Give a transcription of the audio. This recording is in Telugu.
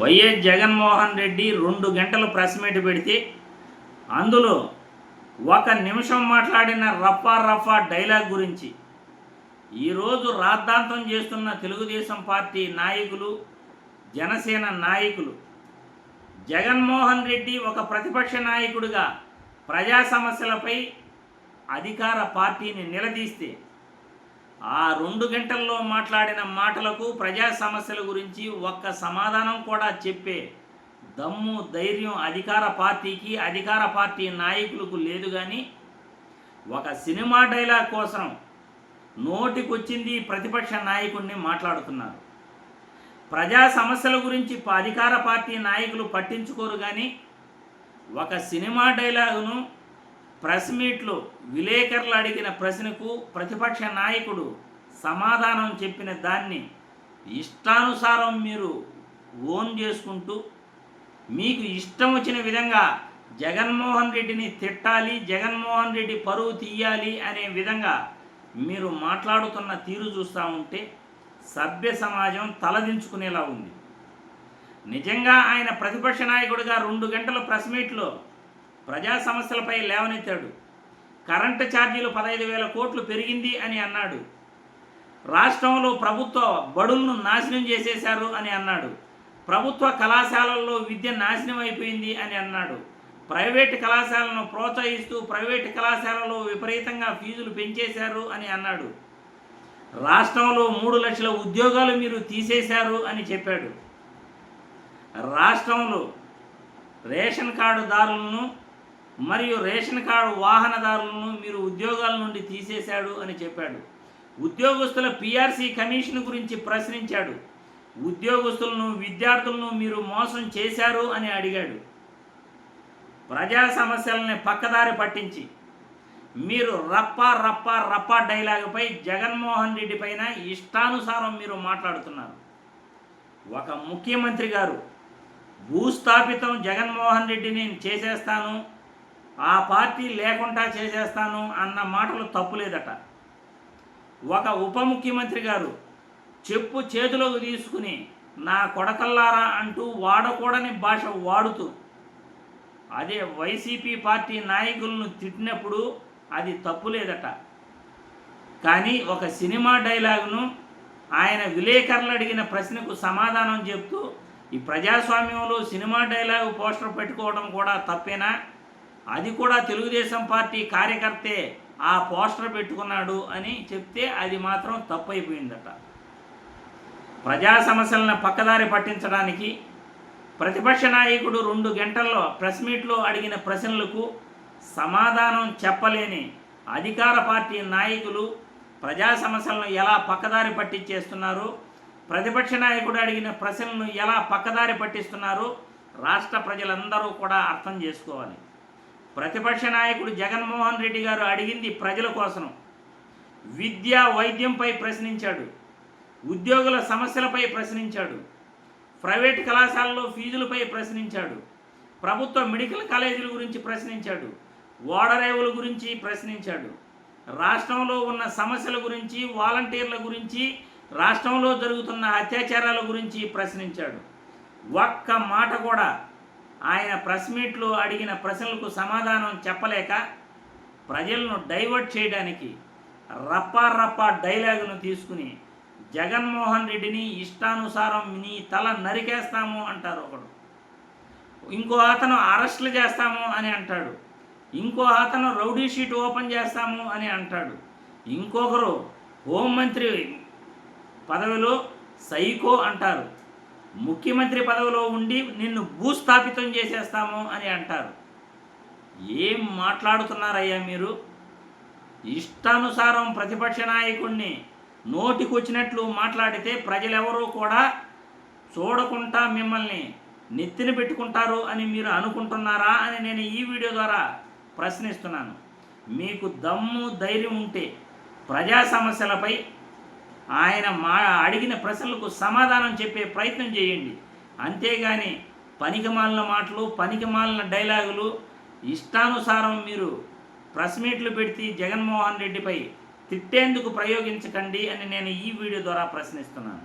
వైఎస్ జగన్మోహన్ రెడ్డి రెండు గంటలు ప్రెస్ మీట్ పెడితే అందులో ఒక నిమిషం మాట్లాడిన రఫా రఫా డైలాగ్ గురించి. ఈరోజు రాద్ధాంతం చేస్తున్న తెలుగుదేశం పార్టీ నాయకులు జనసేన నాయకులు. జగన్మోహన్ రెడ్డి ఒక ప్రతిపక్ష నాయకుడిగా ప్రజా సమస్యలపై అధికార పార్టీని నిలదీస్తే ఆ రెండు గంటల్లో మాట్లాడిన మాటలకు ప్రజా సమస్యల గురించి ఒక్క సమాధానం కూడా చెప్పే దమ్ము ధైర్యం అధికార పార్టీకి అధికార పార్టీ నాయకులకు లేదు కానీ ఒక సినిమా డైలాగ్ కోసం నోటికొచ్చింది ప్రతిపక్ష నాయకుడిని మాట్లాడుతున్నారు. ప్రజా సమస్యల గురించి అధికార పార్టీ నాయకులు పట్టించుకోరు కానీ ఒక సినిమా డైలాగును ప్రెస్ మీట్లో విలేకరులు అడిగిన ప్రశ్నకు ప్రతిపక్ష నాయకుడు సమాధానం చెప్పిన దాన్ని ఇష్టానుసారం మీరు ఓన్ చేసుకుంటూ మీకు ఇష్టం వచ్చిన విధంగా జగన్మోహన్ రెడ్డిని తిట్టాలి జగన్మోహన్ రెడ్డి పరువు తీయాలి అనే విధంగా మీరు మాట్లాడుతున్న తీరు చూస్తూ ఉంటే సభ్య సమాజం తలదించుకునేలా ఉంది. నిజంగా ఆయన ప్రతిపక్ష నాయకుడిగా రెండు గంటల ప్రెస్ మీట్లో ప్రజా సమస్యలపై లేవనెత్తాడు. కరెంటు ఛార్జీలు పదహైదు వేల కోట్లు పెరిగింది అని అన్నాడు. రాష్ట్రంలో ప్రభుత్వ బడులను నాశనం చేసేశారు అని అన్నాడు. ప్రభుత్వ కళాశాలల్లో విద్య నాశనం అయిపోయింది అని అన్నాడు. ప్రైవేట్ కళాశాలను ప్రోత్సహిస్తూ ప్రైవేట్ కళాశాలలో విపరీతంగా ఫీజులు పెంచేశారు అని అన్నాడు. రాష్ట్రంలో మూడు లక్షల ఉద్యోగాలు మీరు తీసేశారు అని చెప్పాడు. రాష్ట్రంలో రేషన్ కార్డుదారులను మరియు రేషన్ కార్డు వాహనదారులను మీరు ఉద్యోగాల నుండి తీసేశాడు అని చెప్పాడు. ఉద్యోగస్తుల పిఆర్సీ కమిషన్ గురించి ప్రశ్నించాడు. ఉద్యోగస్తులను విద్యార్థులను మీరు మోసం చేశారు అని అడిగాడు. ప్రజా సమస్యలని పక్కదారి పట్టించి మీరు రప్ప రప్ప రప్ప డైలాగుపై జగన్మోహన్ రెడ్డి పైన ఇష్టానుసారం మీరు మాట్లాడుతున్నారు. ఒక ముఖ్యమంత్రి గారు భూస్థాపితం జగన్మోహన్ రెడ్డిని నేను చేసేస్తాను ఆ పార్టీ లేకుండా చేసేస్తాను అన్న మాటలు తప్పులేదట. ఒక ఉప ముఖ్యమంత్రి గారు చెప్పు చేతిలోకి తీసుకుని నా కొడకల్లారా అంటూ వాడకూడని భాష వాడుతూ అదే వైసీపీ పార్టీ నాయకులను తిట్టినప్పుడు అది తప్పులేదట. కానీ ఒక సినిమా డైలాగును ఆయన విలేకరులు అడిగిన ప్రశ్నకు సమాధానం చెప్తూ ఈ ప్రజాస్వామ్యంలో సినిమా డైలాగు పోస్టర్ పెట్టుకోవడం కూడా తప్పేనా? అది కూడా తెలుగుదేశం పార్టీ కార్యకర్తే ఆ పోస్టర్ పెట్టుకున్నాడు అని చెప్తే అది మాత్రం తప్పైపోయిందట. ప్రజా సమస్యలను పక్కదారి పట్టించడానికి ప్రతిపక్ష నాయకుడు రెండు గంటల్లో ప్రెస్ మీట్లో అడిగిన ప్రశ్నలకు సమాధానం చెప్పలేని అధికార పార్టీ నాయకులు ప్రజా సమస్యలను ఎలా పక్కదారి పట్టించేస్తున్నారు ప్రతిపక్ష నాయకుడు అడిగిన ప్రశ్నలను ఎలా పక్కదారి పట్టిస్తున్నారు రాష్ట్ర ప్రజలందరూ కూడా అర్థం చేసుకోవాలి. ప్రతిపక్ష నాయకుడు జగన్మోహన్ రెడ్డి గారు అడిగింది ప్రజల కోసం విద్య వైద్యంపై ప్రశ్నించాడు. ఉద్యోగుల సమస్యలపై ప్రశ్నించాడు. ప్రైవేట్ కళాశాలలో ఫీజులపై ప్రశ్నించాడు. ప్రభుత్వ మెడికల్ కాలేజీల గురించి ప్రశ్నించాడు. ఓడరేవుల గురించి ప్రశ్నించాడు. రాష్ట్రంలో ఉన్న సమస్యల గురించి వాలంటీర్ల గురించి రాష్ట్రంలో జరుగుతున్న అత్యాచారాల గురించి ప్రశ్నించాడు. ఒక్క మాట కూడా ఆయన ప్రెస్ మీట్లో అడిగిన ప్రశ్నలకు సమాధానం చెప్పలేక ప్రజలను డైవర్ట్ చేయడానికి రప్పారప్ప డైలాగును తీసుకుని జగన్మోహన్ రెడ్డిని ఇష్టానుసారం నీ తల నరికేస్తాము అంటారు ఒకడు. ఇంకో అతను అరెస్టులు చేస్తాము అని అంటాడు. ఇంకో అతను రౌడీ షీట్ ఓపెన్ చేస్తాము అని అంటాడు. ఇంకొకరు హోంమంత్రి పదవిలో సైకో అంటారు. ముఖ్యమంత్రి పదవిలో ఉండి నిన్ను భూస్థాపితం చేసేస్తాము అని అంటారు. ఏం మాట్లాడుతున్నారయ్యా మీరు? ఇష్టానుసారం ప్రతిపక్ష నాయకుడిని నోటికొచ్చినట్లు మాట్లాడితే ప్రజలెవరూ కూడా చూడకుండా మిమ్మల్ని నెత్తిన పెట్టుకుంటారు అని మీరు అనుకుంటున్నారా అని నేను ఈ వీడియో ద్వారా ప్రశ్నిస్తున్నాను. మీకు దమ్ము ధైర్యం ఉంటే ప్రజా సమస్యలపై ఆయన మా అడిగిన ప్రశ్నలకు సమాధానం చెప్పే ప్రయత్నం చేయండి. అంతేగాని పనికిమాలిన మాటలు పనికిమాలిన డైలాగులు ఇష్టానుసారం మీరు ప్రెస్ మీట్లు పెడితే జగన్మోహన్ రెడ్డిపై తిట్టేందుకు ప్రయోగించకండి అని నేను ఈ వీడియో ద్వారా ప్రశ్నిస్తున్నాను.